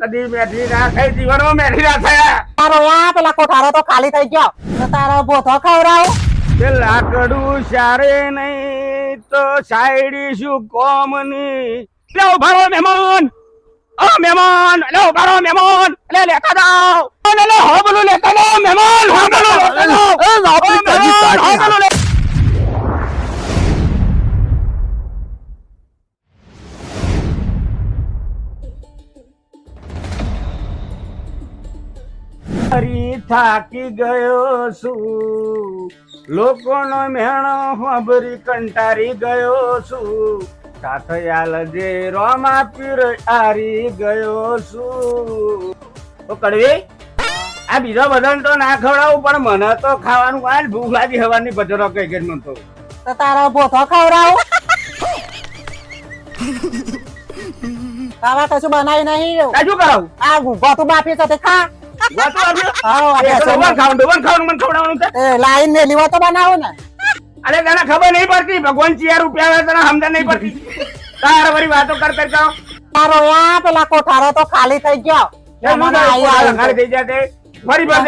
કદી મેઠી ના થઈ જીવનમાં મેઠી ના થયા. તારો યા પેલા કોઠારો તો ખાલી થઈ ગયો. તો તારો બોથો ખવડાવ. કે લાકડું સારે નહીં તો સાયડી શું કોમની લે ઊભા મહેમાન. ઓ મહેમાન લે ઊભા રહો મહેમાન. લે લેતા જાઓ. લે લે હો બોલું લેતા મહેમાન હો બોલું લેતા જાઓ. ફરી થાકી ગયો છું. લોકોનો મેણો સાંભળી કંટારી ગયો છું. કાથયાલ જે રોમા પીર આરી ગયો છું. તો કડવી આ બીજો બધાને તો ના ખવડાવું પણ મને તો ખાવાનું આ ભૂખ લાગી હવાની બચરો કઈ ગઈ મને તો તારા બોથો ખવડાવ? ખાવા કશું બનાવી નહીં કાજુ કરાવું? આ ગોતું બાફી છે તે ખા. લાઈન ને લીવો તો બનાવો ને. અરે તને ખબર નહીં પડતી? ભગવાન ચિયા રૂપિયા આવે તને સમજણ નહીં પડતી. તારા વળી વાતો કર કર કરો. તારો યા પેલા કોઠારો તો ખાલી થઈ ગયો. ખાલી થઈ ફરી ભર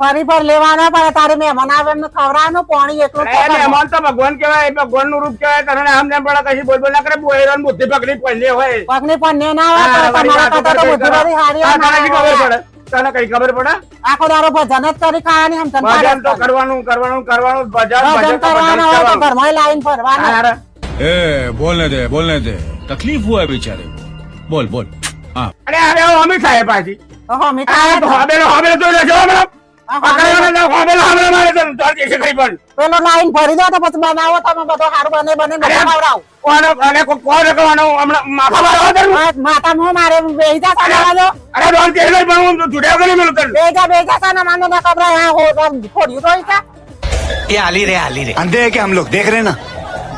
ફરી લેવાનો પડે તારે મહેમાન આવે એમને ખવડાવવાનું પાણી એટલું મહેમાન તો ભગવાન કેવાય ભગવાનનું રૂપ કેવાય તને સમજણ પડે કશી બોલ બોલ ના કરે બોયરાન બુદ્ધિ પકડી પડે હોય. પગની પણ ના તમારા કરતા તો. બુદ્ધિ બધી હારી હોય, ખબર પડે. તને કઈ ખબર પડે? આખો દારો ભજન જ કરી ખાવાની આમ ભજન તો કરવાનું કરવાનું કરવાનું ભજન ભજન કરવાનું હોય તો ઘરમાં લાઈન ફરવાના એ બોલને દે બોલને દે. તકલીફ હોય બિચારે. બોલ બોલ. હા. અરે અરે અમિત સાહેબ પાછી. અમિત સાહેબ. હવે હવે જોઈ લેજો હમણાં આ પકડવાના જાઓ, હાબેલો હાબેલો મારે તો ચાલતી હશે કઈ પણ પેલો લાઈન ભરી દો તો પછી બનાવો તમે બધો સારું બને બને અરે, બધું ખવડાવો કોને અને કો- કોને કહેવાનું હમણાં માથા મારવા દે ને? આ માથા મું મારે બેહી જા સાના વાજો અરે ડોન તે એટલે જ પણ હું છૂટ્યા વગર નહીં મેલું તને. બેજા બેજા સાના માનો ના કબરા હા હો ખોડ્યું તો ઈતા ये आली रे आली रे अंधे हैं क्या हम लोग देख रहे हैं ना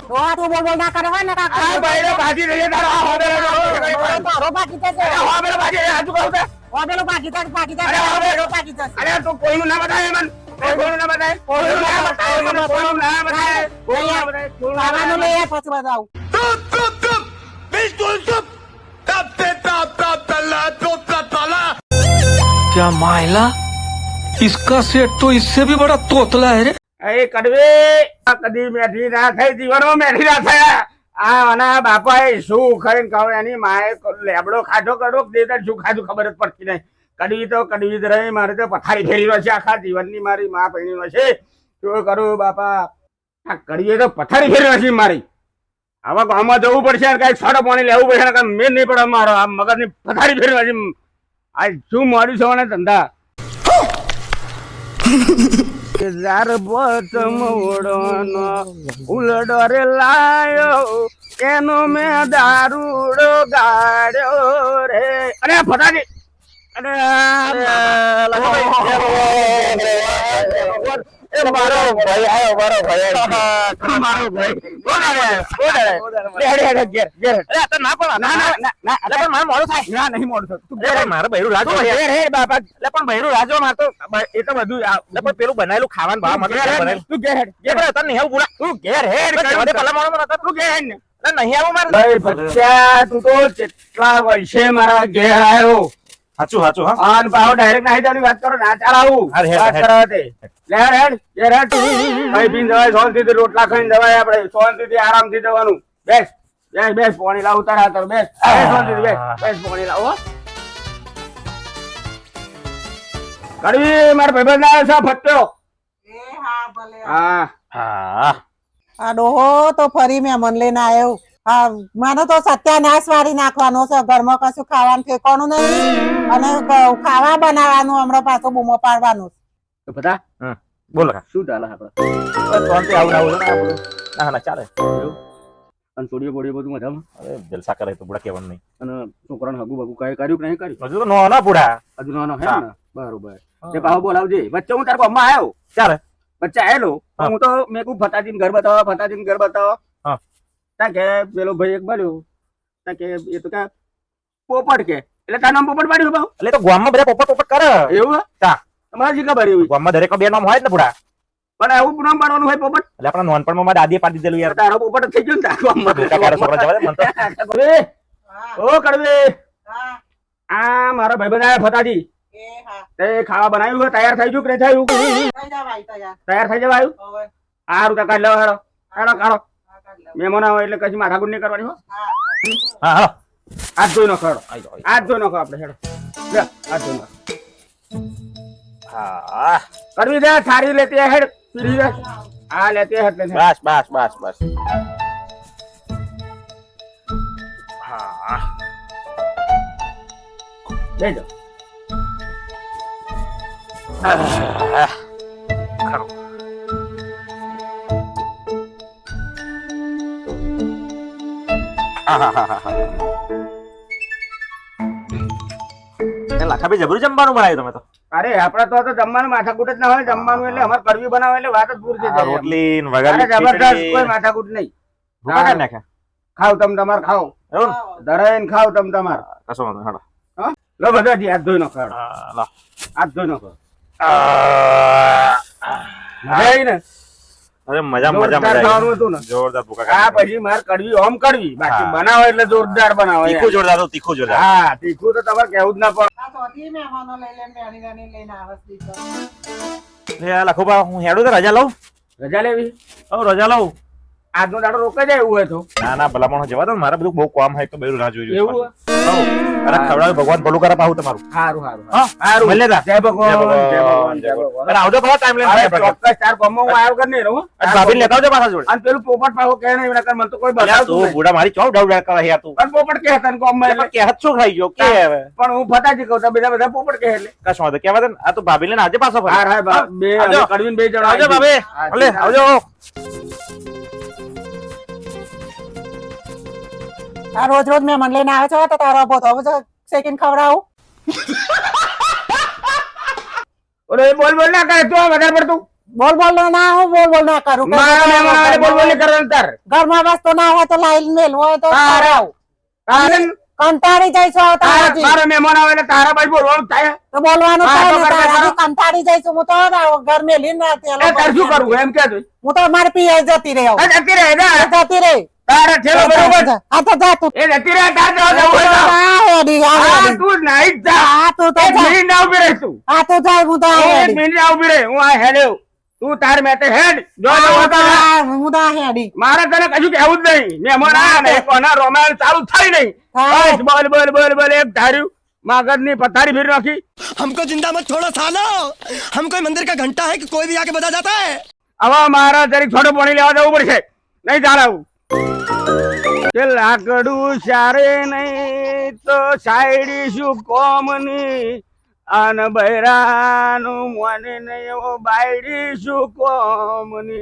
તો આ તું બોલ બોલ ના કરે હોય ને આ કાકા બૈરો ભાજી રહી છે તારો, આ હાબેલો જો, કઈ પણ. તારો બાકી થશે અરે હાબેલો ભાજી, આ શું કહું તે? ઓબેલો બાકી થશે બાકી થશે અરે, હવે- ઓબેલો બાકી થશે અરે તું કોઈનું ના બતાય મન કોઈનું ના બતાય કોઈનું ના બતાય મને, કોઈનું ના બતાય કોઈનું ના બતાય કોઈનું ના ખાવાનું બતાય. લઈ આવ પછી બતાવું क्या मायला इसका सेट तो इससे भी बड़ा तोतला है रे એ કડવે આ કદી મેઠી ના થઈ જીવનમાં મેઠી ના થયા આ આના બાપાએ શું ખાઈને કહો એની માએ લેબડો ખાધો કરો દેતા શું ખાધું ખબર જ પડતી નહીં. કડવી તો કડવી જ રહી. મારે તો પથારી ફેરી છે આખા જીવનની મારી, મા પૈણી છે. શું કરું બાપા? આ કડવી તો પથારી ફેરી છે મારી. આવા ગામમાં જવું પડશે અને કઈ છોડો પાણી લેવું પડશે ને મેં નહીં પડે મારો. આ મગજની પથારી ફેરવા છે. આ શું મળ્યું છે મને ધંધા? કેદાર બત મોડોનો ઉલડો રે લાયો એનો મે દારૂડો ગાડ્યો રે. અરે ફટાડી અરે એ ભાઈ આયો મારો ભાઈ મારો ભાઈ. કોણ આવે કોણ આવે હેડ હેડ હેડ ઘેર ઘેર અરે તો ના પણ ના ના ના ના અરે પણ મારે મોડું થાય. ના નહીં મોડું થતું. તું ઘેર મારે બૈરું રાજો હેડ હેડ બાપા એટલે પણ બૈરું રાજો માર તો એ તો બધું એટલે પણ પેલું બનાયેલું ખાવાનું ભાવ મતલબ બનાવેલું. તું ઘેર હેડ ઘેર તને નહીં આવું પૂરા તું ઘેર હેડ કઈ પેલા મારો મારો તું? ઘેર હેડ ને. નહીં આવું મારે. ભાઈ બચ્ચા તું તો કેટલા વર્ષે મારા ઘેર આવ્યો સાચું સાચું હા. હા પાછો ડાયરેક્ટ નાહી દેવાની વાત કરો ના ચાલ આવું. વાત કરાવતે લે રેડ એ રેડ ભાઈ પીન જવાય શાંતિથી રોટલા ખાઈને જવાય આપણે. શાંતિથી આરામથી જવાનું. બેસ બેસ બેસ પાણી લાવ ઉતાર હાતર બેસ શાંતિથી બેસ બેસ પાણી લાવો કડવી મારા ભાઈબંધ આવે છે ફટ્યો હા હા. હા. આ ડોહો તો ફરી મેં મન લઈને આવ્યો હા માનો તો સત્યાનાશ વાળી નાખવાનો છે. ઘરમાં કશું ખાવાનું ફેંકવાનું નહીં. અને ખાવા બનાવવાનું હમણાં પાછો બૂમો પાડવાનું તો બધા? હા. બોલો. શું ચાલે આપણે આવું આવું ના ના ચાલે. અને સોડિયો બોડિયો બધું મજામાં? બગુ કાંઈ કર્યું નહીં હે. બરોબર. ભાવ બોલાવજે. વચ્ચે હું તારા ગામમાં ચાલે. વચ્ચે આવેલો હું. તો મેં કહું ફટાજીને ઘર બતાવો ફટાજીને ઘર બતાવો. ત્યાં કે પેલો ભાઈ એક મળ્યો. તા કે એ તો કે પોપટ કે. એટલે તારું નામ પોપટ પાડ્યું બાવ એટલે તો ગામમાં બધા પોપટ પોપટ કરે. એવું તા. હા. તમારે શી ખબર એવી? ગામમાં દરેક બે નામ હોય ને પૂરા. પણ આવું નામ પાડવાનું હોય પોપટ? એટલે આપણા નોનપણમાં મારા દાદીએ પાડી દીધેલું યાર. તારો પોપટ જ થઈ ગયો ને તારા તો ગામમાં. ઓ કડવે. આ મારા ભાઈ બધા ફતાજી એ હા. તે ખાવા બનાવ્યું હોય તૈયાર થઈ ગયું કે નહીં થયું? તૈયાર તૈયાર થઈ જવાયું? સારું તો કાઢ લેવા હેડો. હેડો કાઢો. મહેમાન આવે એટલે કશી માથાકૂટ નહીં કરવાની હો. હા. હા આજ ધોઈ નાખો હેડો આજ ધોઈ નાખો આપણે હેડો. લે આજ ધોઈ નાખો. હા. કરવી દે થારી લેતી હે હેડ. પીડી દે. આ લેતી હેડ. બસ બસ બસ બસ. હા. બેજો ખરું લાખાભાઈ જબરું જમવાનું બનાવ્યું તમે તો? અરે આપડે તો જમવાનું માથાકૂટ જ ના હોય જમવાનું એટલે અમારે કડવી બનાવે એટલે વાત જ પૂરી થઈ રોટલી ને જબરદસ્ત કોઈ માથાકૂટ નહીં. ભૂખા નાખે ખાવ તમ તમાર ખાવ. એવું ને? ખાવ તમ તમાર. કશો વાંધો હેડો. લો બધાથી હાથ ધોઈ નાખો. હાથ ધોઈ નાખો. મજા ને. અરે મજા મજા મજા ખાવાનું હતું ને. જોરદાર ભૂકા આ પછી માર કડવી ઓમ કડવી. બાકી બનાવો એટલે જોરદાર બનાવો તીખું જોરદાર તો તીખું જોરદાર. હા તીખું તો તમારે કેવું જ ના પડે. લઈ લઈને લઈને રજા લઉં. રજા લેવી? હઉ, રજા લઉં. આજનો દાડો રોકાઈ જાય એવું હોય તો. ના ના ભલા માણસ જવા દો ને, મારે બધું બહુ કામ હોય તો બધું ના જોયું એવું અરે ખવડાવ ભગવાન ભલું કરે પાછું તમારું. સારું સારું હા, સારું ભલે જય ભગવાન જય ભગવાન, જય ભગવાન. આવજો ભલા ટાઈમ લઈને ચોક્કસ ચાર ગમો હું આવ્યો કર નહીં રહું ભાભીને લેતા આવજો પાછા જોડે. અને પેલું પોપટ પાછો કે નહીં નકર મને તો કોઈ બતાવતું તું બુડા મારી ચોક ડાઉ ડાઉ કરે યાર તું. પણ પોપટ કે હતા ગમ ગામમાં કે એટલે. શું ખાઈ ગયો? કે હવે? પણ હું ફટાજી કહું તો બધા બધા પોપટ કે એટલે. કશું વાંધો કેવા દે આ તો ભાભી લઈને આજે પાછો ફરે. હા હાર બે કડવીન બે જણા આવજો. ભાભી. હા, ભલે, આવજો. આ રોજ રોજ મહેમાન લઈને આવે છે તો તારો હવે સેકન્ડ ખવડાવું. ઓરે બોલ બોલ ના કરે તું વધારે પડતું. બોલ બોલ ના હું બોલ બોલ ના કરું. મારા મહેમાન આવે બોલ બોલ કરે અંતર તાર. ઘરમાં વસ્તુ ના હોય તો લાઈન મેલ હોય તો હા, કારણ કંટાળી જઈશું હવે તારા તારાથી. મારા મહેમાન આવે એટલે તારા બાજુ બોલવાનું થાય. તો બોલવાનું થાય ને તારાથી કંટાળી જઈશું. હું તો ઘર મેલીને તેલો એ તાર શું કરવું એમ કે હું તો મારે પીએ જતી રહી જતી રહે. જતી રહી. તારા ઠેલો બરોબર આ તો જા તું એ જતી રહે તાર જવા જવું હોય તો. આ હેડી, આ હા, હેડી. તું નાઈ જ જા આ તું તો એક જા મિનિટ ના ઉભી રહીશ તું આ તો જાય હું તો આ એક હેડી. મિનિટ ના ઉભી રહે હું આ હેડ્યો તું તાર મેતે હેડ જો આ જવું હોય હું તો તો જા. આ- હું તો આ હેડી. મારે તને કશું કેવું જ નહીં મહેમાન આયા ને કોના રોમાન્સ ચાલુ થઈ નહીં થાય. બસ બોલ બોલ બોલ બોલ એક ધાર્યું મગજની પથારી ફેરી નાખી हमको जिंदा मत छोड़ो सालो हम कोई मंदिर का घंटा है कि कोई भी आके बजा जाता है હવે મારા જરીક છોટો પાણી લેવા જવું પડશે નહીં ચાલાવું કે લાકડું સારે નહીં તો સાયડી શું કોમની. અન બૈરાનું મને નહીં એવો બાયડી શું કોમની.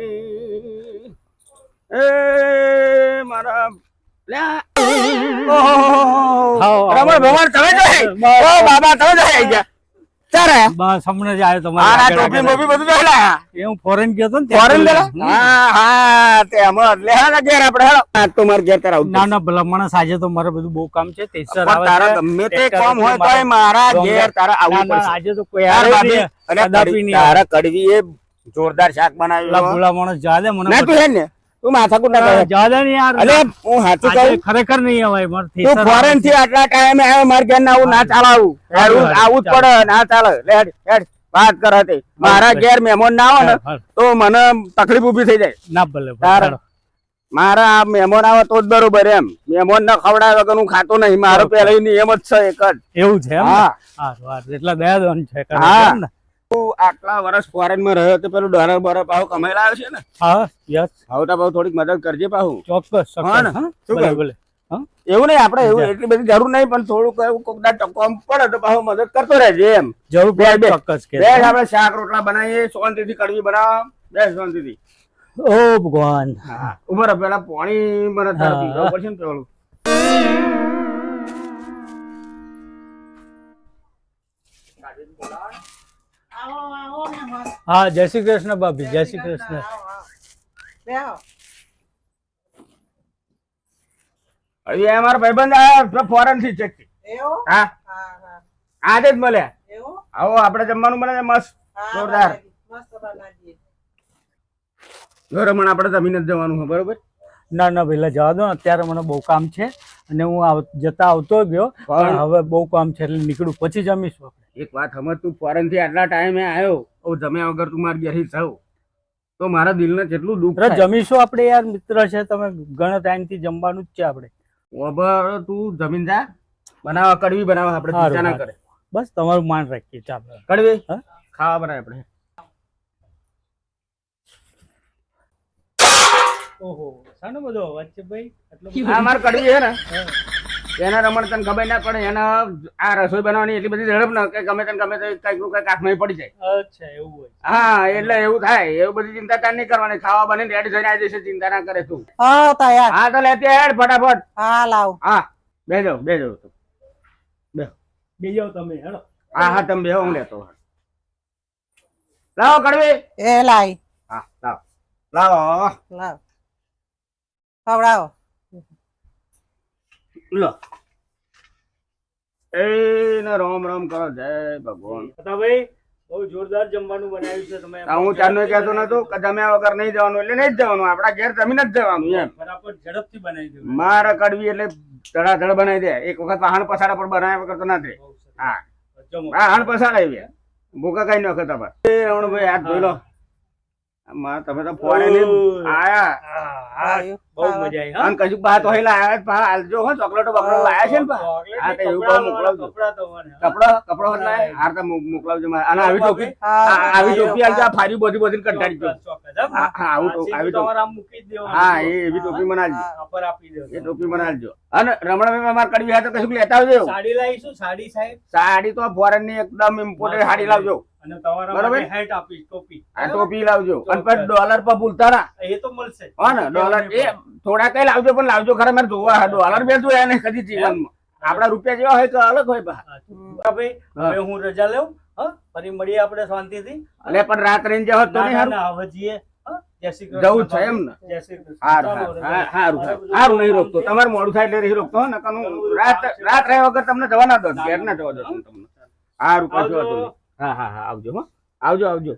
એ મારા. રમણ ભગવાન તમે તો બાબા તમે તો આવી ગયા ચારે બસ હમણાં જ આવ્યો તમારે આ ટોપી મોપી બધું તો એ હું ફોરેન ગયો તો ને ફોરેન ગયો? હા હા તે હમણાં લે હા ઘેર આપણે હેલો આ તો મારે ઘેર તારા ના ના ભલા માણસ આજે તો મારે બધું બહુ કામ છે તેસર આવે તારા. ગમે તે કામ હોય મારે તોય મારા. ઘેર તારા આવું આવવું પડશે. આજે તો કોઈ યાર નહીં. અને. તારા કડવી એ જોરદાર શાક બનાવ્યું ભોળા માણસ જા દે મને ના તું હે ને તું માથાકૂટ ના કરે. જાદા યાર. અલે હું સાચું કહું? ખરેખર નહીં અવાય મારે તું ફોરેનથી આટલા ટાઈમે આવ્યો માર ઘેર ના આવું ના ચાલાવું. આવું આવું જ પડે ના ચાલે. લે હેડ, હેડ વાત કરે તે મારા ઘેર મહેમાન ના આવે ને. તો મને તકલીફ ઊભી થઈ જાય. ના ભલે તારા- મારા આ મહેમાન આવે તો જ બરોબર એમ. મહેમાન ના ખવડાવે વગર હું ખાતો નહીં. મારો પહેલા નિયમ જ છે એક જ. એવું છે હા. એટલા દયાવાન છે હા. તું આટલા વર્ષ ફોરેનમાં રહ્યો તો પેલું ડોલર બોલર પાહુ કમાઈ લાવ્યો છે ને? હા યસ. હવે તો પાહુ થોડીક મદદ કરજે પાહુ. ચોક્કસ હા ને? શું કહે ભલે. એવું નહીં આપણે એવું એટલી બધી જરૂર નહીં પણ થોડુંક એવું કોક ના ટકો આમ પડે તો પાહુ મદદ કરતો રહેજે એમ. જરૂર બે, પડે. ચોક્કસ કે. બેસ આપણે શાક રોટલા બનાવીએ શાંતિથી કડવી બનાવ. બેસ શાંતિથી ઓ ભગવાન. ઊભો રહો પેલા પાણી મને તારે. પીવું પડશે ને પેલું. હા જય શ્રી કૃષ્ણ ભાભી જય શ્રી કૃષ્ણ. આવો, આવો. બેહો. હવે એ ભાઈબંધ આયા ફોરેનથી ચેક હા. હા હા. આજે જ મળ્યા. આવો આપણે જમવાનું બને મસ્ત. જોરદાર. આપણે જમીને જ જવાનું છે બરોબર? ના ના પેલા જવા દો. અત્યારે મને બહુ કામ છે અને હું જતા આવતો ગયો. પણ પણ હવે બહુ કામ છે એટલે નીકળું પછી જમીશું આપણે. એક વાત સમજ તું ફોરેનથી આટલા ટાઈમે આવ્યો ઓ જમ્યા વગર તું મારી ઘેરી થયો તો મારા દિલને કેટલું દુઃખ થાય. જમીશું આપણે યાર મિત્ર છે તમે ઘણા ટાઈમથી જમવાનું જ છે આપણે. ઓબર તું જમીન જા બનાવવા કડવી બનાવવા આપણે ચિંતા ના કરે બસ તમારું માન રાખીએ ચાલો. કડવી? હા? ખાવા બનાવે આપણે. ઓહો સાનો બધો અવાજ છે ભાઈ? આટલો આ માર કડવી છે ને? એના રમણ તને ખબર ના પડે એના આ રસોઈ બનાવવાની એટલી બધી ઝડપ ના કે ગમે તને ગમે તે કંઈકનું કંઈક હાથમાં પડી જાય. અચ્છા એવું હોય હા એટલે એવું થાય એવું બધી ચિંતા તાર નહીં કરવાની. ખાવા બને રેડી થઈને આવી જશે ચિંતા ના કરે તું. હા તો લેતી હેડ ફટાફટ. હા લાવ. હા બેજો બેજો બે જાઓ તમે હેડો. હા હા તમે બેહો હું લેતો લાવો કડવી. એ લાઈ હા લાવ. લાવો. લાવ. ખવડાવો. લો. એ ને રોમ રોમ કરો જય ભગવાન. ભાઈ બહુ જોરદાર જમવાનું બનાવ્યું છે તમે હું ચારનો કહેતો નતો કે જમ્યા વગર નહીં જવાનું એટલે નહીં જ જવાનું આપડા ઘેર જમીન જ જવાનું એમ. ફટાફટ ઝડપથી બનાવી દઉં મારે કડવી એટલે ધડાધડ બનાવી દે. એક વખત વાહન પસાડા પણ બનાવ્યા વગર તો ના દે હા. જમો. વાહન પસાડા આવી ભૂકા કઈ નાખે તમે એ રમણભાઈ હાથ ધોઈ લો. તમે તો ફોન આયા. આવ્યું. બહુ મજા આવી અને કશું બહાર તો હેલા પા હાલજો હો ચોકલેટો બકડો લાયા છે ને પા હા, તો એવું કહું મોકલાવજો. કપડા તો મને, હા. કપડો કપડો હોત લાયા હાર તો મોકલાવજો મારે. અને આવી ટોપી આવી ટોપી આલજો આ ફારી બધી બધી કંટાળી ગયો. ચોક્કસ, ચોક્કસ, હા. હા, હા, આવું તો- આવી તો- આમ મૂકી જ હા એ એવી ટોપી બનાવજો. ઉપર આપી દો એ ટોપી બનાવજો. અને રમણભાઈ મારે કડવી કશું લેતા આવજો સાડી લાવીશું સાડી સાહેબ. સાડી તો ફોરેનની એકદમ ઇમ્પોર્ટેડ સાડી લાવજો. અને તમારા બરાબર? હેટ આપીશ ટોપી. આ ટોપી લાવજો. અને ડોલર પર ભૂલતા ના. એ તો મળશે. હો ને ડોલર એ થોડા કઈ લાવજો પણ લાવજો ખરા મારે જોવા હા, ડોલર બે જોયા નહીં કદી જીવનમાં. આપડા રૂપિયા જેવા હોય તો અલગ હોય ભાઈ હવે હું રજા લઉં હા? ફરી મળીએ આપણે શાંતિથી. અલે પણ રાત્રે રહીને જાવ તો નહીં ના, સારું હવે જઈએ. જવું છે એમ ને? નહીં રોકતો. તમારે મોડું થાય એટલે નહીં રોકતો રાત રાત રહ્યા વગર તમને જવા ના દો ઘેર ના. જવા દો તમને. હારું કશું આવજો. હા હા હા આવજો હો. આવજો આવજો.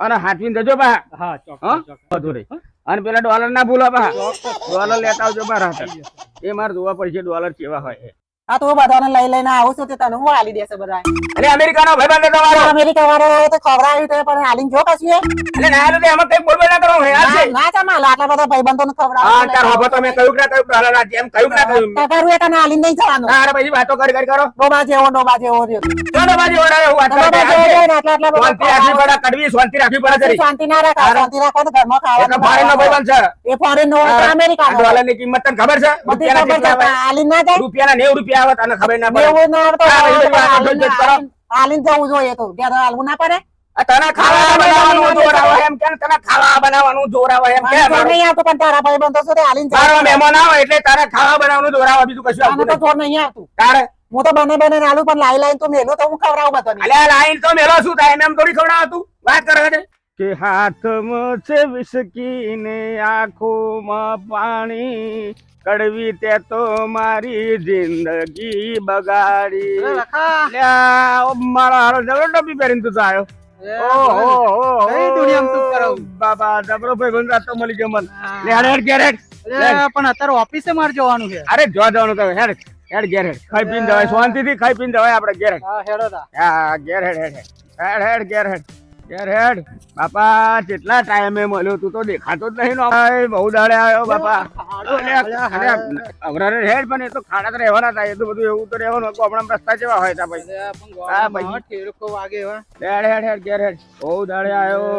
અને હાથવીને જજો બા. હા ચોક્કસ. રહી અને પેલા ડોલર ના ભૂલો ડોલર લેતા આવજો બા રાતે. એ મારે જોવા પડશે ડોલર કેવા હોય હા તો હું બધાને લઈ લઈને આવું છું તે તને હું હાલી દેશે બધા અને અમેરિકાનો ભાઈ બંધ તમારો અમેરિકા વાળો આવ્યો તો ખવડાવ્યું તો પણ હાલીને જો કશું એટલે ના એટલે એમાં કઈ બોલ ના કરો યાર છે. ના તા માલ આટલા બધા ભાઈબંધોને હા તાર હવે તમે કયું ના કયું? ડોલર આ જેમ કયું ના કયું? તારું એ તને હાલીને નહીં જવાનું. તારે પછી વાતો કર કર કરો. ડોબા જેવો ડોબા જેવો રહ્યો ચાલો બાજી ઓડાવે હું વાત ડોબા જેવો રહ્યો ને આટલા આટલા શાંતિ રાખવી પડે કડવી શાંતિ રાખવી પડે જરી શાંતિ ના રાખ શાંતિ રાખો તો ઘરમાં તો ફોરેન નો ભાઈ બંધ છે. એ ફોરેન નો અમેરિકા નો ડોલરની કિંમત તને ખબર છે? બધી ખબર છે? હાલીને ના જાય. રૂપિયાના નેવું રૂપિયા આવે તને ખબર ના પડે. એવું ના આવે તો હા, ભાઈ, ભાઈ, આ હાલીને- બધું જ કરો. હાલીને જવું જોઈએ તો. ત્યારે હાલવું ના પડે. તને ખાવા બનાવવાનું જોર આવે એમ કે તને ખાવા બનાવવાનું જોર આવે એમ કે નહીં આવતો પણ તારા ભાઈબંધો છો તે આલીન જાય મહેમાન આવે એટલે તારે ખાવા બનાવવાનું જોર આવે બીજું કશું આને આવતું તો જોર નહીં આવતું. તારે? હું તો બને બને આલુ પણ લાઈ લાઈન તો મેલો તો હું ખવડાવું બધાને. અલ્યા લાઈન તો મેલો શું થાય? એમ થોડી ખવડાવતું. વાત કરે છે કે હાથમાં છે વિસકી ને આંખોમાં પાણી. કડવી તે તો મારી જિંદગી બગાડી. મારો જબરો ટોપી પહેરીને તું આવ્યો પણ અત્યારે ઓફિસે મારે જવાનું છે. અરે જો જવાનું તમે હેડ હેડ ઘેર હેડ. ખાઈ પીને જવાય. શાંતિથી ખાઈ પીને જવાય આપણે ઘેર હેડ. હા હેડો ઘેર હેડ હેડ હેડ. હેડ હેડ ઘેર હેડ. ઘેર હેડ બાપા કેટલા ટાઈમે મળ્યો તું તો દેખાતો જ નહીં નો બહુ દાડે આવ્યો બાપા. અવરારે હેડ પણ એ તો ખાડા તો રહેવાના થાય એટલું બધું એવું તો રહેવાનું આપણા રસ્તા જેવા હોય તા ભાઈ. હા, ભાઈ. વાગે હેડ હેડ હેડ ઘેર હેડ બહુ દાડે આવ્યો.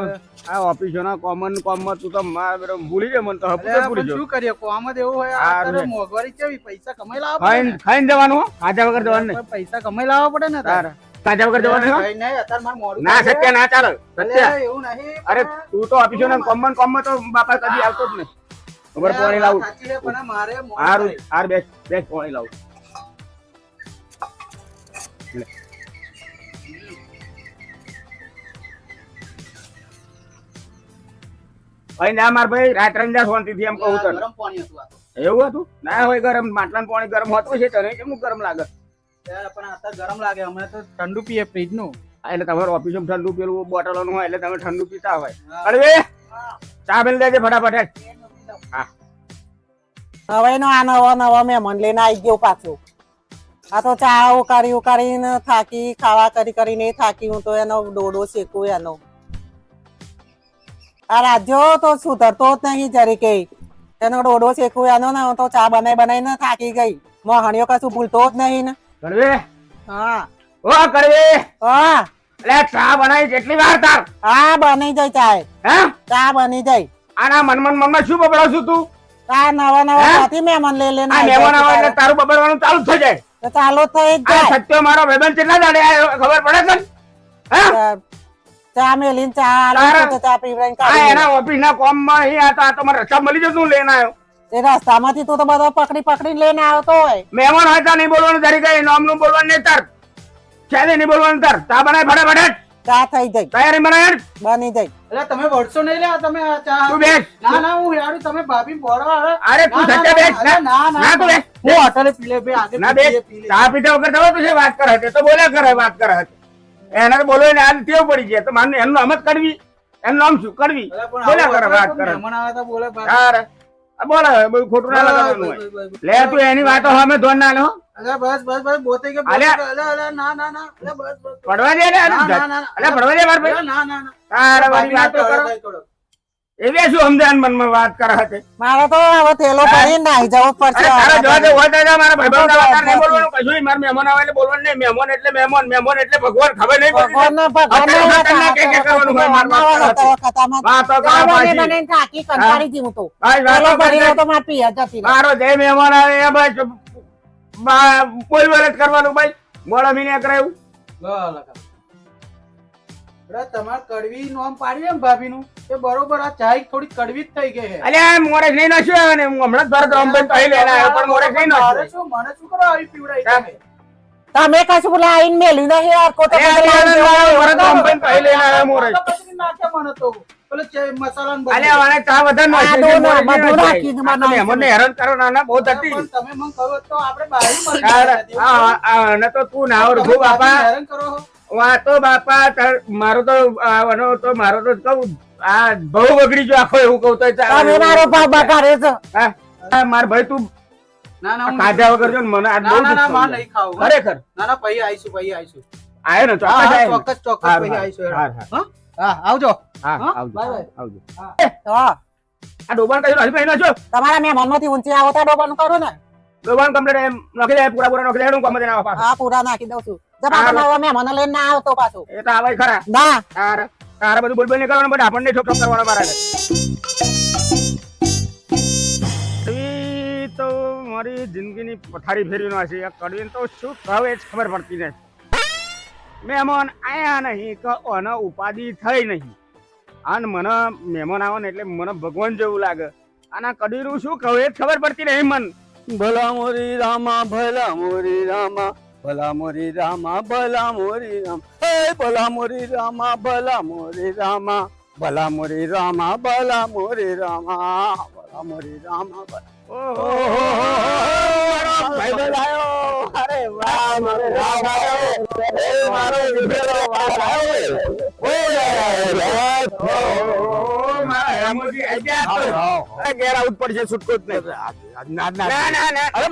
આ ઓફિસોના કોમન કોમમાં તું તો માર ભૂલી જાય મને તો. હપુ અરે, ભૂલી પણ શું કરીએ? કોમ જ એવું હોય. આ. મોંઘવારી કેવી? પૈસા કમાઈ પડે ખાઈને ખાઈને જવાનું હો. ખાધા વગર જવાનું નહીં. પૈસા કમાઈ લાવવા પડે ને તારે. ખાધા વગર જવાનું ના સત્ય ના ચાલે સત્ય. એવું નહીં અરે તું તો ઓફિસોના કોમન કોમન તો બાપા કદી આવતો જ નહીં. ખબર પાણી લાવું. પણ મારે હારું હાર બેસ બેસ પાણી લાવું. ભાઈ ના માર ભાઈ રાત્રે ફોન શાંતિથી એમ કહું તને. એવું હતું? ના હોય ગરમ માટલા પાણી ગરમ હોતું છે તને કેમ ગરમ લાગે? પણ ગરમ લાગે. અમે તો ઠંડુ પીએ ફ્રીજનું એટલે તમારે ઓફિસમાં ઠંડુ પેલું બોટલોનું હોય એટલે તમે ઠંડુ પીતા હોય. અરે ચા બેન દેજે ફટાફટ હા. હવે નો આ નવા નવા મહેમાન લઈને આવી ગયો પાછો. આ તો ચા ઉકાળી ઉકાળીને થાકી ખાવા કરી કરીને થાકી. હું તો એનો ડોડો શેકું એનો. આ રાજ્યો તો સુધરતો જ નહીં જરી કે એનો ડોડો શેકું એનો ને હું તો ચા બનાવી બનાવીને થાકી ગઈ. મોહણીઓ કશું ભૂલતો જ નહીં ને. કડવી? હા. ઓ કડવે! હા. એટલે ચા બનાવી કેટલી વાર તાર. હા બની જાય ચાય હે? ચા બની જાય. આના મનમાં મનમાં શું બબડાવ છું તું આ નવા નવા સાથી મહેમાન લઈ લઈને આ મહેમાન આવે એટલે તારું બબડવાનું ચાલુ થઈ જાય. તો ચાલો થઈ જાય. સત્યો મારો ભાઈબંધ કેટલા દાડે ખબર પડે છે હે? ચા મેલીન ચા આલો તો ચા પીવડાવીને આ એના ઓફિસ ના કોમમાં અહીં આ તો આ તો મારે રસ્તા મળી જતું હું લઈને આવ્યો. એ રસ્તામાંથી તું તો બધો પકડી પકડી લઈને આવતો હોય. મહેમાન હતા નહીં બોલવાનું તારી કઈ નામનું બોલવાનું નહીં તાર. ક્યારે નહીં બોલવાનું તાર? તા બનાય ફટાફટ ચા થઈ જાય તૈયારી બનાય બની જાય એટલે તમે વળશો નહીં લે તમે ચા તું બેસ. ના ના હું યાર તમે ભાભી બોરવા અરે તું ના, ના, બેસ. ના, ના, ના, ના તું બેસ. હું હોટલે પી લે બે આગે ના બેસ. ચા પીતા વગર તમે તું વાત કરે છે? તો બોલ્યા કરે વાત કરે છે. એને તો બોલો ને આજ ટેવ પડી જાય તો માનું એનું અમત કરવી એનું નામ શું? કરવી બોલ્યા કરે વાત કરે. મહેમાન આવે તો બોલે. તારે. બોલે ખોટું ના લગાવવાનું હોય. લે તું એની વાતો અમે ધોન ના લે હો બસ બસ બસ બોતે કે અલે, અલે, ના ના ના અલે, બસ બસ પડવા દે. અલે પડવા દે માર ભાઈ ના ના ના તારે ભાભીને વાતો કરો. એવી શું સમજાન મનમાં વાત કરે છે? મારે તો હવે થેલો ભરી નાહી જવું પડશે. તારા જોવા દે હોય તો મારા ભાઈબંધ આવે તારે નહીં બોલવાનું કશું. મારા મહેમાન આવે એટલે બોલવાનું નહીં. મહેમાન એટલે મહેમાન મહેમાન એટલે ભગવાન ખબર નહીં ભગવાન ભગવાનને કે એક કરવાનું હોય, માર વાત ચા બની પાછી. બનાવીને થાકી કંટાળી જીવું તો ભાઈ, થેલો ભરી તો માર પીએ જતી મારો જે મહેમાન આવે એ બસ બોલ બોલ કરવાનું ભાઈ. મોડા મહિને કરાયું લો, લખા. અરે તમારે કડવી નોમ પાડી એમ ભાભીનું? એ બરોબર આ ચાય થોડી કડવી જ થઈ ગઈ છે અલ્યા મોડે નહીં નાખ્યો આવે હું હમણાં જ તરત અંબે તો અહીં આવ્યો પણ મોડે નહીં નાખ્યો મને શું કરો આવી પીવડાવી તમે? કશું બોલા આઈને મેલ્યું નહીં યાર મારે નાખ્યા મને તો. બહુ હતી તમે મને કહો તો આપડે તો તું ના બાપા. હેરાન કરો. વાતો બાપા મારો તો આનો તો મારો તો કહું આ બહુ બગડી જો આખો એવું કહું તો મારો ભાવ બગાડે છે હા? હા, માર ભાઈ તું ના ના હું ખાધા વગર જો મને આ બહુ ના ના માં નહીં ખાવ ખરેખર ના ના પહી આઈશું પહી આઈશું આયો ને હા, ચોક્કસ હા, આયો ને. ચોક્કસ ચોક્કસ હાર, હેડો. હાર. હા હા આવજો હા, હા, આવજો, બાય, બાય. આવજો. હા આ ડોબાણ કઈ હજી ભાઈ નાખ્યો? તમારા મનમાંથી ઊંચી આવો તો ડોબાનું કરો ને ડોબાણ કમ્પ્લીટ એમ નાખી દે, પૂરા પૂરા નાખી દે, હું કમ તેને આવો હા પૂરા નાખી દઉં છું મહેમાનો લઈને ના આવતો પાછો. એ તો આવે ખરા. ના. તારે તારે બધું બોલ બોલ નહીં કરવાનું બધા આપણને ઠોક ઠોક કરવાના મારા તો મારી જિંદગીની પથારી ફેરવી નો આ કડવીને તો શું કહે જ ખબર પડતી નથી મહેમાન આયા નહીં કે ઓને ઉપાધિ થઈ નહીં. અને મને મહેમાન આવે ને એટલે મને ભગવાન જેવું લાગે. આના કડીરું શું કહું એ ખબર પડતી નહીં મન. ભલા મોરી રામા ભલા મોરી રામા. ભલા મોરી રામા ભલા મોરી રામ હે ભલા મોરી રામા ભલા મોરી રામા ભલા મોરી રામા ભલા મોરી રામા ભલા મોરી રામા ભલા અરે વાહ મારો રામ આવ્યો એ મારો વિભેલો વાહ આયો ઘેર આવું પડશે છૂટકો જ નહીં. ના ના ના. અરે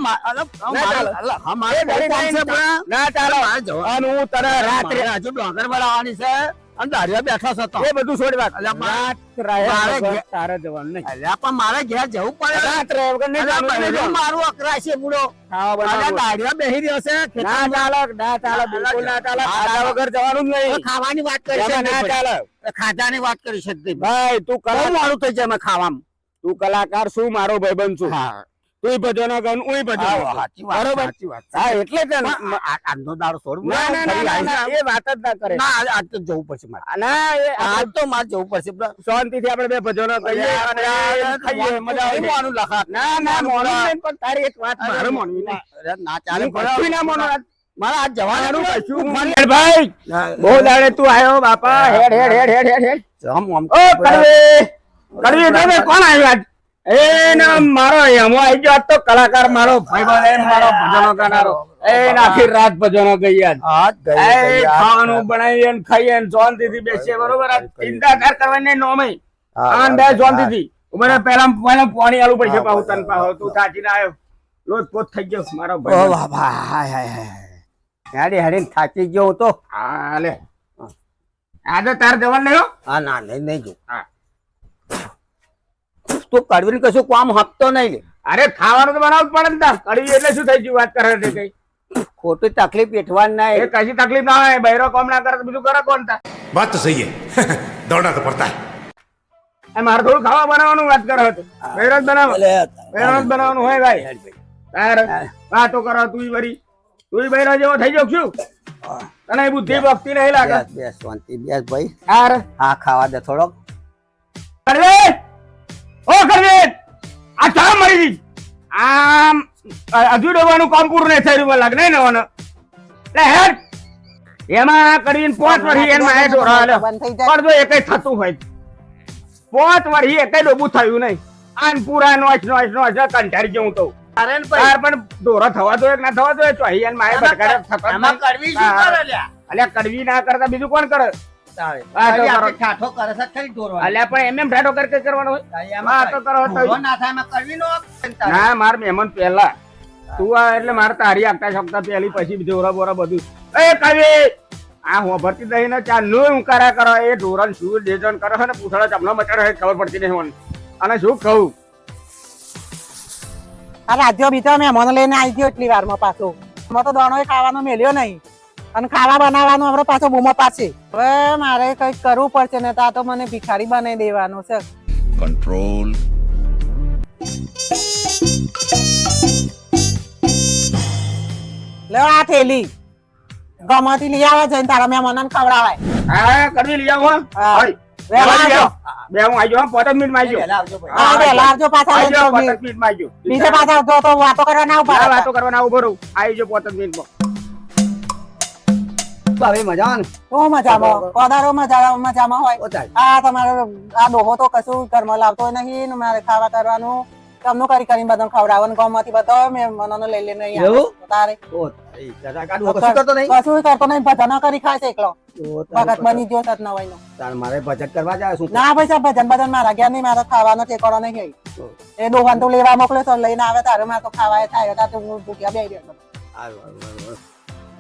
ના ચાલો. હું તને રાત્રે હજુ ડોંગર બનાવવાની છે. અને દારિયા બેઠા છે તો. એ બધું છોડી વાત વગર ઘેર- તારે જવાનું નહીં. અલ્યા, પણ મારે ઘેર જવું પડે. રાત્રે વગર નહીં. મારું અકરાશે બુડો. ખાવાની વાત કરી શકતી ભાઈ. તું કલા મારું થઈ જાય ખાવામાં. તું કલાકાર શું મારો ભાઈબંધ છું. હા. તું ભજનો ગાવ હું ભજનો સાચી વાત, સાચી વાત. હા એટલે જ આજનો દાડો છોડવું ના ના ના, એ વાત જ ના કરે. ના, આજ- તો જવું પડશે મારે. ના એ આજ તો મારે જવું પડશે. શાંતિથી આપણે બે ભજનો કહીએ અને ખાઈએ મજા આવે. મોનું લખા? ના ના મોનું પણ તારી એક વાત મારે મોનવી ના ના ચાલે કોઈ ના મોનો. મારે આજ જવાનું કશું મારે- ભાઈ. બહુ દાડે તું આવ્યો બાપા. હેડ હેડ હેડ હેડ હેડ. જમ ઓ કરવે. કરવે કોણ આવ્યું આજ? એ ના મારો એમો આવી ગયો. તો કલાકાર મારો ભાઈબંધ મારો ભજનો ગાનારો. એ આખી રાત ભજનો ગઈ આજ. ખાવાનું બનાવીએ ને ખાઈએ ને બેસીએ બરોબર? આ ચિંતા કર કરવાની નોમે. આન બે શાંતિથી. મને પેલા પાણી આલું પડશે પાહુ તન પાહુ. તું થાચીને આવ્યો લોટ પોત થઈ ગયો મારો ઓ બાબા હાય હાય હાય હેડી હેડી થાકી ગયો હતો તો. હા લે. આજે તાર જવાનું નહીં હા? ના નહીં નહીં જો હા. તું કડવી કશું કામ હપતો નહીં લે. અરે ખાવાનું તો બનાવવું પડે ને કડવી એટલે શું થઈ ગયું? વાત કરે છે કઈ. ખોટી તકલીફ એઠવાન ના એ કશી તકલીફ ના હોય બૈરો કોમ ના કરે બીજું કરે કોણ તા વાત તો સહી દોડા તો પડતા એ મારે થોડું ખાવા બનાવવાનું વાત કરે હતો બૈરો જ બનાવ. જ બનાવવાનું હોય ભાઈ. તાર વાતો કરો તું વરી તું બૈરો જેવો થઈ જાવ છું. તને બુદ્ધિ ભક્તિ નહીં લાગે. બેસ શાંતિ બેસ ભાઈ. હા ખાવા દે થોડોક. અરે ઓ કરવે આ ચા મરી ગઈ આમ હજુ ડોવાનું કામ પૂરું નહીં થઈ રહ્યું લાગે. નહીં નવાનો લે હેડ. એમાં કરીને પાંચ વર્ષી એમાં એ ઢોરા હાલ્યો. બંધ થઈ જાય. પણ જો એકય થતું હોય. પાંચ વર્ષી એકય ડોબું થયું નહીં. આન પૂરા નોચ નોચ નોચ કંટાળી ગયો હું તો. પણ ઢોરો થવા દો ના થવા દો ચોહી અને માએ ભટકાડે થતો જ નહીં. કડવી શું કરે અલ્યા કડવી ના કરતા બીજું કોણ કરે? વાતો ઠાઠો કરે છે ખરી ઢોરવાનો. અલ્યા પણ એમ એમ ઢાઢો કરી કરવાનો હોય? એમાં વાતો કરો તો ના થાય એમાં કડવીનો ના માર મહેમાન પહેલા. તું આ એટલે મારે તારી આગતા શકતા પહેલી પછી ઢોરા બોરા બધું. એ કવિ! આ હું ભરતી દઈ ને ચા નું હું કરા કરો? એ ઢોરા શું ડેજન કરે છે ને? પૂછડા ચમનો મચાડે છે ખબર પડતી નહીં મને. અને શું કહું? આ રાજ્યો બીજો મહેમાનો લઈને આવી ગયો એટલી વારમાં પાછો. અમે તો દાણો ખાવાનો મેલ્યો નહીં. અને ખાવા બનાવવાનું હમણાં પાછો બૂમો પાછી. હવે મારે કંઈક કરવું પડશે ને તો તો મને ભિખારી બનાવી દેવાનું છે. કંટ્રોલ લે આ થેલી. ગમાતી લઈ આવે જઈને તારા મેં મને ખવડાવાય. હા કરવી લઈ આવો વેલા બે હું આજો પોતક મિનિટમાં આવજો હા પાછા આવજો પાછા તો વાતો કરવા ના વાતો કરવા ના ઊભો રહું. આવી જો પોતક મિનિટમાં ભાઈ મજામાં ને? બહુ મજામાં પધારો મજા મજામાં હોય. આ તમારો આ ડોહો તો કશું ઘરમાં લાવતો નહીં ને મારે ખાવા કરવાનું. તમને કરી કરીને બધાને ખવડાવવાનું ગામમાંથી બધા મહેમાનોને લઈ લઈને અહીં આવે. તારે. ઓ. કશું કરતો નહીં? ભજન કરી ખાય છે એકલો. ઓ. ભગત બની ગયો સત નો તાર મારે ભજન કરવા જાય શું ના પૈસા ભજન ભજન મારા ઘેર નહીં મારે ખાવાનો ઠેકાણો નહીં એ ડોહાને તો લેવા મોકલ્યો તો લઈને આવે તારે મારે તો થાય તારે હું ભૂખ્યા રહ્યો.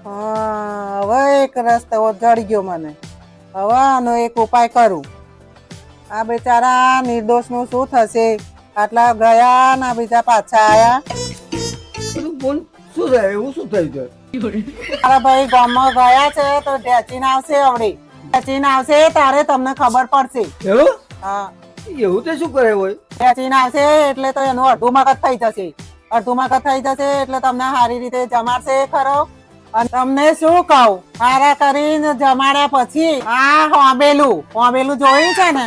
હા હવે એક રસ્તો જડી ગયો મને. હવે આનો એક ઉપાય કરું. આ બિચારા નિર્દોષનું શું થશે? આટલા ગયા ના બીજા પાછા આયા? શું એવું શું થઈ છે? તારા ભાઈ ગામમાં ગયા છે તો ઢેચીને આવશે હવડે ઢેચીને આવશે તારે તમને ખબર પડશે. એવું? હા. એવું તે શું કરે હોય? ઢેચીને આવશે એટલે તો એનું અડધું મગજ થઈ જશે. અડધું મગજ થઈ જશે એટલે તમને સારી રીતે જમાડશે ખરો. અને તમને શું કહું? મારા કરીને જમાડ્યા પછી આ હોબેલું હોબેલું જોયું છે ને?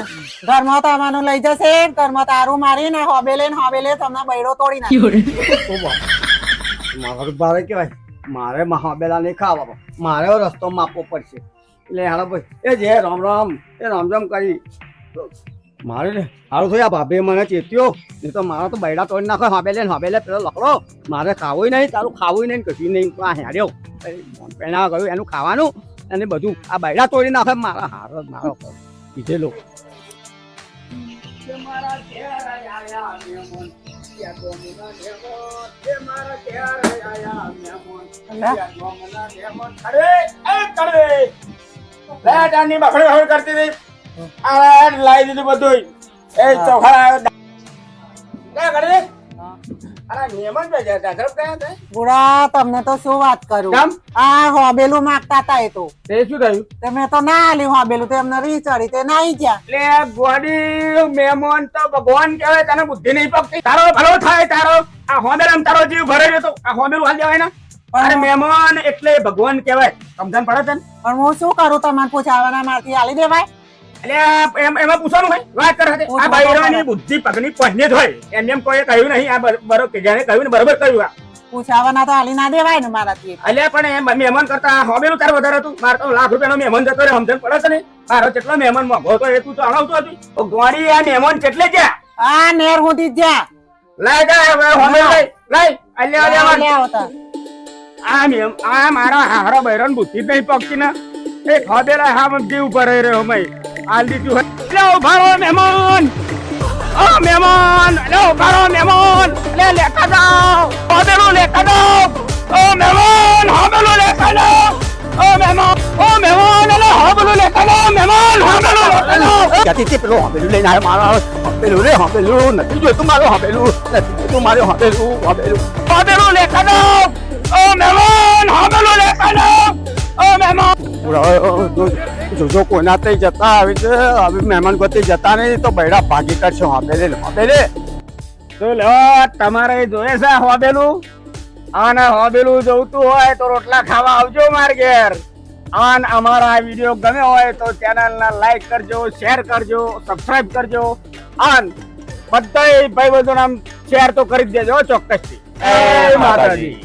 ઘરમાં તમારું લઈ જશે ઘરમાં તારું મારીને હોબેલે ને હોબેલે તમને બૈડો તોડી નાખે. મારે ભારે કહેવાય. મારે મહાબેલા નહીં ખાવા મારે રસ્તો માપવો પડશે. એટલે હાલો ભાઈ. એ જે રામ રામ એ રામ રામ કરી. મારે ને સારું થયું આ ભાભીએ મને ચેત્યો. નહીં તો મારા તો બૈડા તોડી નાખો હાબેલે ને હાબેલે. પેલો લકડો. મારે ખાવું નહીં તારું ખાવું નહીં કશું નહીં. આ હેડ્યો. પેલા ગયું એનું ખાવાનું અને બધું. આ બૈડા તોડી નાખે મારા હારો મારો કીધેલો. કરતી હતી. આ લાવી દીધું બધું એ ચોખા બુડા તમને તો શું વાત કરું? આ હોબેલું માંગતા હતા એ તો. તે શું થયું? મેં તો ના આલ્યું હોબેલું તો એમને રી તે નાઈ ગયા. એટલે ગોડી મેમોન તો ભગવાન કહેવાય તને બુદ્ધિ નહીં પકતી તારો ભલો થાય તારો. આ હોમેલ તારો જીવ ભરે રહ્યો તો આ હોબેલું હાલ જવાય ને? અરે મહેમાન એટલે ભગવાન કહેવાય. સમજણ પડે છે પણ હું શું કરું તમારે પૂછાવાના મારથી આલી દેવાય? એમ- એમાં પૂછવાનું હોય વાત કરે આ પૂછવાનું બુદ્ધિ પગની પહેને જ હોય. એમને કોઈ કહ્યું નહીં આ બરોબર જેને કહ્યું ને બરોબર કહ્યું આ. પૂછાવાના તો આલી ના દેવાય ને મારાથી. અલ્યા પણ મહેમાન કરતા હોમેલું તારે વધારે હતું. મારે તો લાખ રૂપિયાનો મહેમાન જતો રહે સમજણ પડે છે ને મારો કેટલો મહેમાન મોઘો હતો એ તું તો અણાવતો હતી. ગોળી આ મહેમાન કેટલે ગયા? આ નેર સુધી જ્યાં લઈ લઈ અલ્યા અલ્યા આવતા. આ મેમ આ મારા હારો બૈરન બુદ્ધિ નહીં પકતી ને. એ ખોદેલા હા જીવ ઉપર રહી રહ્યો મય. આલ લીધું લે ઊભા મહેમાન. ઓ મહેમાન. લે ઉભારો મહેમાન. લે લેખા જાઓ હોબેલું લેખા જાઓ ઓ મહેમાન હોબેલું લેખા જાઓ ઓ મહેમાન ઓ મહેમાન લે હોબેલું લેખા જાઓ મહેમાન હોબેલું લેખા જાઓ ક્યાંથી તે પેલો હંપેલું લઈને આવ્યો મારો હંપેલું રે હંપેલું નથી જોઈતું મારું હંપેલું નથી જોઈતું મારું હંપેલું હોબેલું લેખા જાઓ ઓ મહેમાન હોબેલું લેખા જાઓ ઓ મહેમાન. જોજો કોના તે જતા આવે છે હવે મહેમાન ગતિ જતા નહીં તો બૈડા ભાગી કરશે હોબેલે હોબેલે. તો લો તમારે જોઈએ છે હોબેલું? અને હોબેલું જોવતું હોય તો રોટલા ખાવા આવજો માર ઘેર. અને અમારા આ વીડિયો ગમે હોય તો ચેનલને લાઈક કરજો શેર કરજો સબસ્ક્રાઇબ કરજો. અને બધાય ભાઈ બધું નામ શેર તો કરી દેજો ચોક્કસથી. જય માતાજી.